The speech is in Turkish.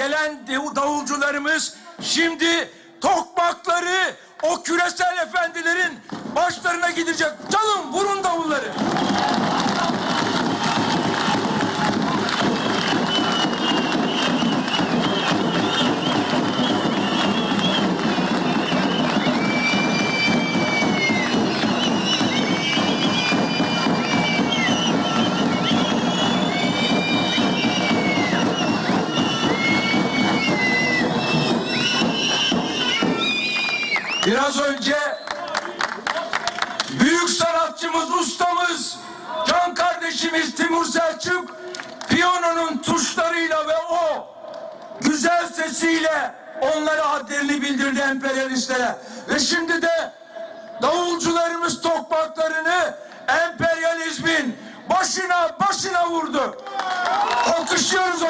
gelen davulcularımız şimdi tokmakları o küresel efendilerin başlarına gidecek. Çalın vurun Biraz önce büyük sanatçımız, ustamız, can kardeşimiz Timur Selçuk piyanonun tuşlarıyla ve o güzel sesiyle onlara hadlerini bildirdi emperyalistlere. Ve şimdi de davulcularımız tokmaklarını emperyalizmin başına başına vurdu. Alkışlıyoruz